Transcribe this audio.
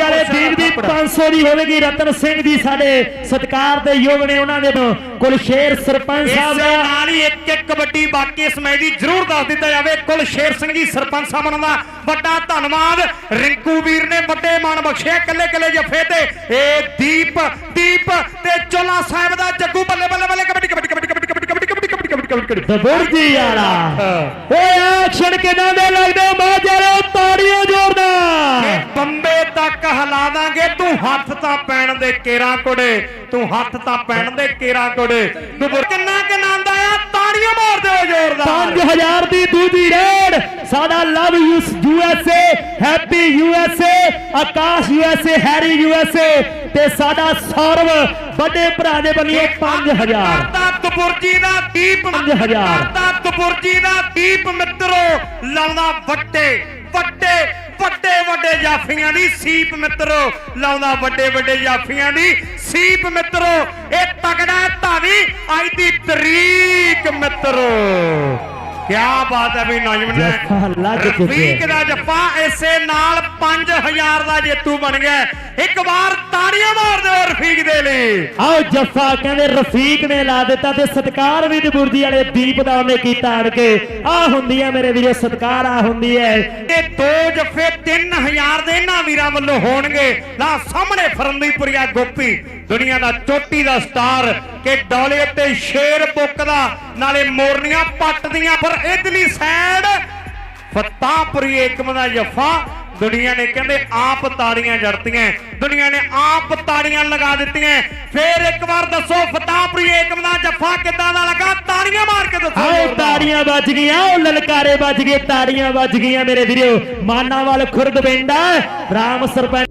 ਵਾਲੇ ਦੀਪ ਦੀ 500 ਦੀ ਹੋਵੇਗੀ ਰਤਨ ਸਿੰਘ ਜੀ ਸਾਡੇ ਸਤਿਕਾਰ ਦੇ ਯੋਗ ਨੇ ਉਹਨਾਂ ਦੇ ਕੁਲਸ਼ੇਰ ਸਰਪੰਚ ਸਾਹਿਬ ਦਾ। ਨਾਲ ਹੀ ਇੱਕ ਇੱਕ ਕਬੱਡੀ ਬਾਕੀ ਇਸ ਮੈਚ ਦੀ ਜ਼ਰੂਰ ਦੱਸ ਦਿੱਤਾ ਜਾਵੇ। ਕੁਲ ਸ਼ੇਰ ਸਿੰਘ ਜੀ ਸਰਪੰਚ ਸਾਹਿਬਾਨ ਦਾ ਵੱਡਾ ਧੰਨਵਾਦ। ਰਿੰਕੂ ਵੀਰ ਨੇ ਵੱਡੇ ਮਾਣ ਬਖਸ਼ਿਆ ਕੱਲੇ ਕੱਲੇ ਜੱਫੇ ਤੇ। ਇਹ ਦੀਪ ਦੀਪ ਤੇ ਚੋਲਾ ਸਾਹਿਬ ਦਾ ਜੱਗੂ ਬੱਲੇ ਬੱਲੇ ਕਬੂਰਜੀ ਵਾਲਾ। ਓਏ ਐਕਸ਼ਨ ਕਿਦਾਂ ਦੇ ਲੱਗਦੇ ਮਾਜਰੇ ਤਾੜੀਆਂ ਜੋਰਦਾਰ ਇਹ ਬੰਬੇ ਤੱਕ ਹਿਲਾ ਦਾਂਗੇ ਤੂੰ ਹੱਥ ਤਾਂ ਪੈਣ ਦੇ ਕੇਰਾਂ ਕੋੜੇ। ਤੂੰ ਹੱਥ ਤਾਂ ਪੈਣ ਦੇ ਕੇਰਾਂ ਕੋੜੇ। ਕਿੰਨਾ ਕਿੰਨਾ ਆਂਦਾ ਆ ਤਾੜੀਆਂ ਮਾਰ ਦਿਓ ਜ਼ੋਰਦਾਰ। 5000 ਦੀ ਦੂਜੀ ਰੇਡ। ਸਾਡਾ Love U S A Happy U S A Akash U S A Harry U S A ਤੇ ਸਾਡਾ ਸੌਰਵ ਵੱਡੇ ਭਰਾ ਦੇ ਬੰਨੀਏ 5000 ਕਰਤਾ ਤਪੁਰਜੀ ਦਾ ਦੀਪ ਪੰਜ ਹਜ਼ਾਰ। ਕਰਤਾ ਤਪੁਰਜੀ ਦਾ ਦੀਪ ਮਿੱਤਰੋ ਲਾਉਂਦਾ ਵੱਡੇ ਵੱਡੇ ਵੱਡੇ ਵੱਡੇ ਜਾਫੀਆਂ ਦੀ ਸੀਪ ਮਿੱਤਰੋ ਲਾਉਂਦਾ ਵੱਡੇ ਵੱਡੇ ਜਾਫੀਆਂ ਦੀ ਸੀਪ ਮਿੱਤਰੋ। ਇਹ ਤਗੜਾ ਧਾਵੀ ਅੱਜ ਦੀ ਤਰੀਕ ਮਿੱਤਰੋ। ਕੀ ਬਾਤ ਹੈ ਵੀ ਨੌਜਵਾਨ ਚੁੱਕਿਆ। ਰਫੀਕ ਦਾ ਜੱਫਾ ਇਸੇ ਨਾਲ 5000 ਦਾ ਜੇਤੂ ਬਣ ਗਿਆ। ਇੱਕ ਵਾਰ ਤਾੜੀਆਂ ਮਾਰ। ਰਫੀਕ ਦੇ ਲਈ। ਆਓ ਜੱਫਾ ਕਹਿੰਦੇ ਰਫੀਕ ਨੇ ਲਾ ਦਿੱਤਾ ਤੇ ਸਤਕਾਰ ਵੀ ਦਬੁਰਦੀ ਵਾਲੇ ਦੀਪ ਦਾ ਉਹਨੇ ਕੀਤਾ ਆਣ ਕੇ ਆ ਹੁੰਦੀ ਹੈ ਮੇਰੇ ਵੀਰੇ ਸਤਕਾਰ ਆ ਹੁੰਦੀ ਹੈ ਤੇ ਦੋ ਜੱਫੇ 3000 ਦੇ ਇਹਨਾਂ ਵੀਰਾਂ ਵੱਲੋਂ ਹੋਣਗੇ। ਨਾ ਸਾਹਮਣੇ ਫਰੰਦੀਪੁਰੀਆ ਗੋਪੀ ਦੁਨੀਆ ਦਾ ਚੋਟੀ ਦਾ ਸਟਾਰ ਕਿ ਡੋਲੇ ਤੇ ਸ਼ੇਰ ਬੁੱਕਦਾ ਨਾਲੇ ਮੋਰਨੀਆਂ ਪੱਟਦੀਆਂ ਪਰ ਇਧਰਲੀ ਸਾਈਡ ਫਤਾਪੁਰੀ ਏਕਮ ਦਾ ਜੱਫਾ ਦੁਨੀਆ ਨੇ ਕਹਿੰਦੇ ਆਪ ਤਾੜੀਆਂ ਜੜਤੀਆਂ, ਦੁਨੀਆ ਨੇ ਆਪ ਤਾੜੀਆਂ ਲਗਾ ਦਿੱਤੀਆਂ। ਫੇਰ ਇੱਕ ਵਾਰ ਦੱਸੋ ਫਤਾਪੁਰੀ ਏਕਮ ਦਾ ਜੱਫਾ ਕਿੱਦਾਂ ਦਾ ਲੱਗਾ? ਤਾੜੀਆਂ ਮਾਰ ਕੇ ਦੱਸੋ। ਆਓ, ਤਾੜੀਆਂ ਵੱਜ ਗਈਆਂ ਉਹ ਲਲਕਾਰੇ ਵੱਜ ਗਏ, ਤਾੜੀਆਂ ਵੱਜ ਗਈਆਂ ਮੇਰੇ ਵੀਰੋ। ਮਾਨਾਵਾਲ ਖੁਰਦ ਪਿੰਡ ਰਾਮ ਸਰਪੰਚ